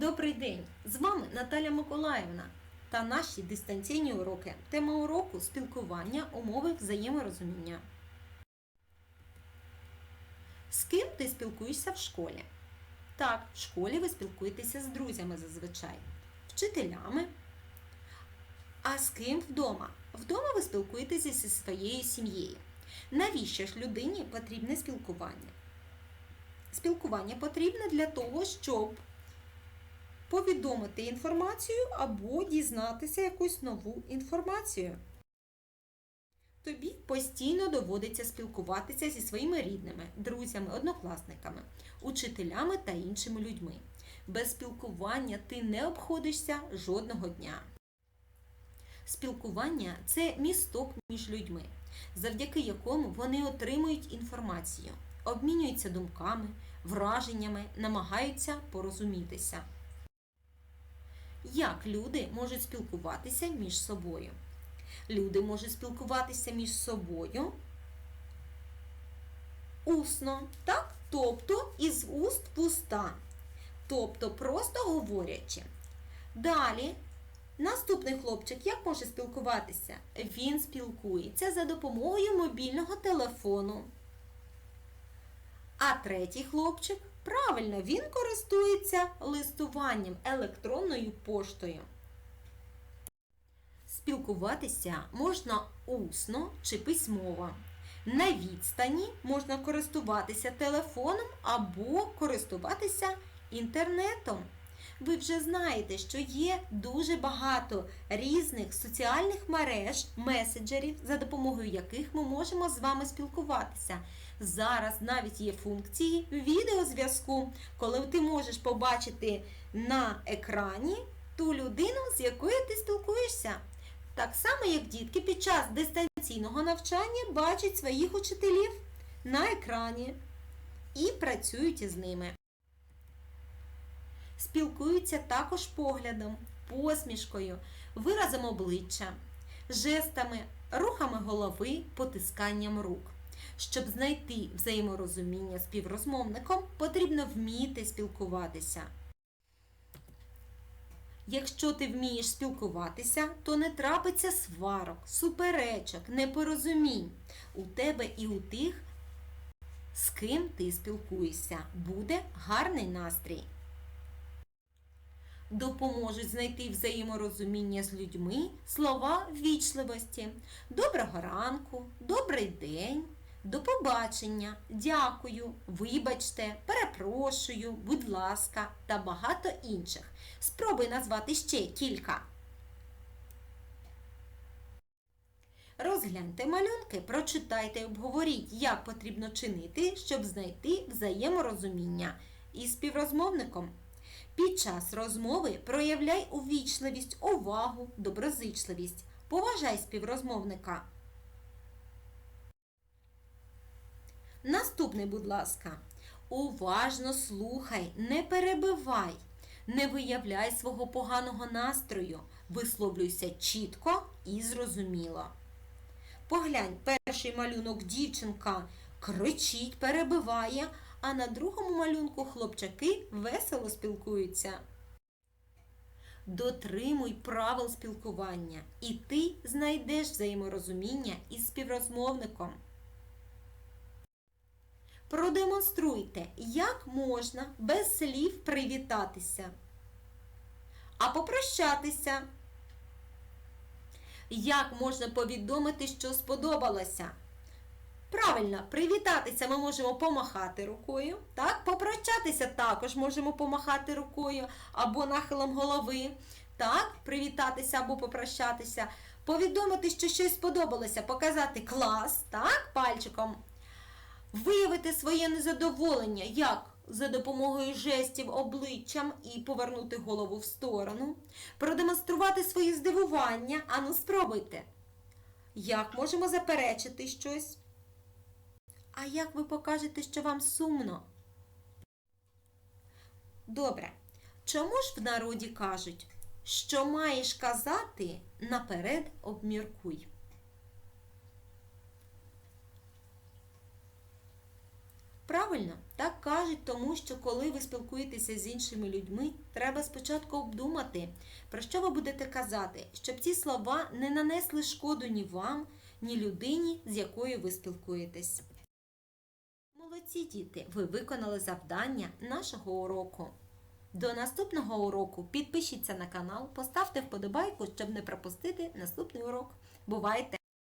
Добрий день! З вами Наталя Миколаївна та наші дистанційні уроки. Тема уроку спілкування, умови взаєморозуміння. З ким ти спілкуєшся в школі? Так, в школі ви спілкуєтеся з друзями зазвичай, вчителями. А з ким вдома? Вдома ви спілкуєтеся зі своєю сім'єю. Навіщо ж людині потрібне спілкування? Спілкування потрібне для того, щоб повідомити інформацію або дізнатися якусь нову інформацію. Тобі постійно доводиться спілкуватися зі своїми рідними, друзями, однокласниками, учителями та іншими людьми. Без спілкування ти не обходишся жодного дня. Спілкування це місток між людьми, завдяки якому вони отримують інформацію, обмінюються думками, враженнями, намагаються порозумітися. Як люди можуть спілкуватися між собою? Люди можуть спілкуватися між собою усно, так? тобто із уст в уста, тобто просто говорячи. Далі, наступний хлопчик як може спілкуватися? Він спілкується за допомогою мобільного телефону. А третій хлопчик, правильно, він користується листуванням електронною поштою. Спілкуватися можна усно чи письмово. На відстані можна користуватися телефоном або користуватися інтернетом. Ви вже знаєте, що є дуже багато різних соціальних мереж, меседжерів, за допомогою яких ми можемо з вами спілкуватися. Зараз навіть є функції відеозв'язку, коли ти можеш побачити на екрані ту людину, з якою ти спілкуєшся. Так само, як дітки під час дистанційного навчання бачать своїх учителів на екрані і працюють із ними. Спілкуються також поглядом, посмішкою, виразом обличчя, жестами, рухами голови, потисканням рук. Щоб знайти взаєморозуміння з співрозмовником, потрібно вміти спілкуватися. Якщо ти вмієш спілкуватися, то не трапиться сварок, суперечок, непорозумінь у тебе і у тих, з ким ти спілкуєшся. Буде гарний настрій. Допоможуть знайти взаєморозуміння з людьми слова ввічливості. Доброго ранку, добрий день, до побачення, дякую, вибачте, перепрошую, будь ласка та багато інших. Спробуй назвати ще кілька. Розгляньте малюнки, прочитайте і обговоріть, як потрібно чинити, щоб знайти взаєморозуміння із співрозмовником. Під час розмови проявляй увічливість, увагу, доброзичливість. Поважай співрозмовника. Наступний, будь ласка, уважно слухай, не перебивай, не виявляй свого поганого настрою, висловлюйся чітко і зрозуміло. Поглянь, перший малюнок дівчинка кричить, перебиває, а на другому малюнку хлопчаки весело спілкуються. Дотримуй правил спілкування, і ти знайдеш взаєморозуміння із співрозмовником. Продемонструйте, як можна без слів привітатися. А попрощатися. Як можна повідомити, що сподобалося? Правильно, привітатися ми можемо помахати рукою. Так, попрощатися також можемо помахати рукою або нахилом голови. Так, привітатися або попрощатися. Повідомити, що щось сподобалося, показати клас, так, пальчиком. Виявити своє незадоволення, як за допомогою жестів обличчям і повернути голову в сторону, продемонструвати своє здивування, ану спробуйте. Як можемо заперечити щось? А як ви покажете, що вам сумно? Добре. Чому ж в народі кажуть, що маєш казати наперед обміркуй? Правильно? Так кажуть, тому що коли ви спілкуєтеся з іншими людьми, треба спочатку обдумати, про що ви будете казати, щоб ці слова не нанесли шкоду ні вам, ні людині, з якою ви спілкуєтесь. Молодці діти, ви виконали завдання нашого уроку. До наступного уроку підпишіться на канал, поставте вподобайку, щоб не пропустити наступний урок. Бувайте!